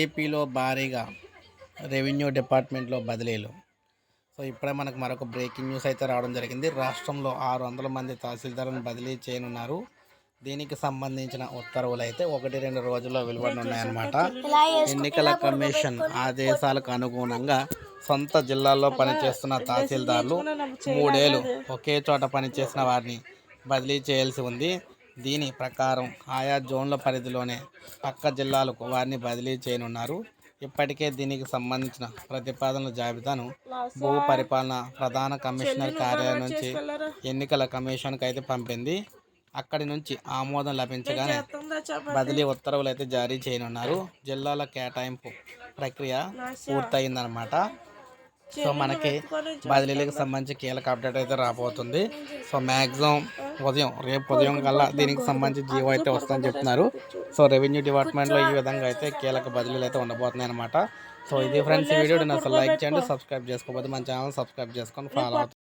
ఏపీలో భారీగా రెవెన్యూ డిపార్ట్మెంట్లో బదిలీలు. సో ఇప్పుడే మనకు మరొక బ్రేకింగ్ న్యూస్ అయితే రావడం జరిగింది. రాష్ట్రంలో ఆరు వందల మంది తహసీల్దారులను బదిలీ చేయనున్నారు. దీనికి సంబంధించిన ఉత్తర్వులు అయితే ఒకటి రెండు రోజుల్లో వెలువడనున్నాయన్నమాట ఎన్నికల కమిషన్ ఆదేశాలకు అనుగుణంగా సొంత జిల్లాల్లో పనిచేస్తున్న తహసీల్దార్లు మూడేళ్ళు ఒకే చోట పనిచేసిన వారిని బదిలీ చేయాల్సి ఉంది. దీని ప్రకారం ఆయా జోన్ల పరిధిలోనే పక్క జిల్లాలకు వారిని బదిలీ చేయనున్నారు. ఇప్పటికే దీనికి సంబంధించిన ప్రతిపాదనల జాబితాను భూ పరిపాలన ప్రధాన కమిషనర్ కార్యాలయం నుంచి ఎన్నికల కమిషన్కి అయితే పంపింది. అక్కడి నుంచి ఆమోదం లభించగానే బదిలీ ఉత్తర్వులు అయితే జారీ చేయనున్నారు. జిల్లాల కేటాయింపు ప్రక్రియ పూర్తయిందనమాట సో మనకి బదిలీలకు సంబంధించి కీలక అప్డేట్ అయితే రాబోతుంది. సో మ్యాక్సిమం ఉదయం రేపు ఉదయం కల్లా దీనికి సంబంధించి జీవో అయితే వస్తుందని చెప్తున్నారు. సో రెవెన్యూ డిపార్ట్మెంట్లో ఈ విధంగా అయితే కీలక బదిలీలు అయితే ఉండబోతున్నాయి అనమాట సో ఇది ఫ్రెండ్స్ ఈ వీడియో అసలు లైక్ చేయండి సబ్స్క్రైబ్ చేసుకోకపోతే మన ఛానల్ సబ్స్క్రైబ్ చేసుకొని ఫాలో అవుతుంది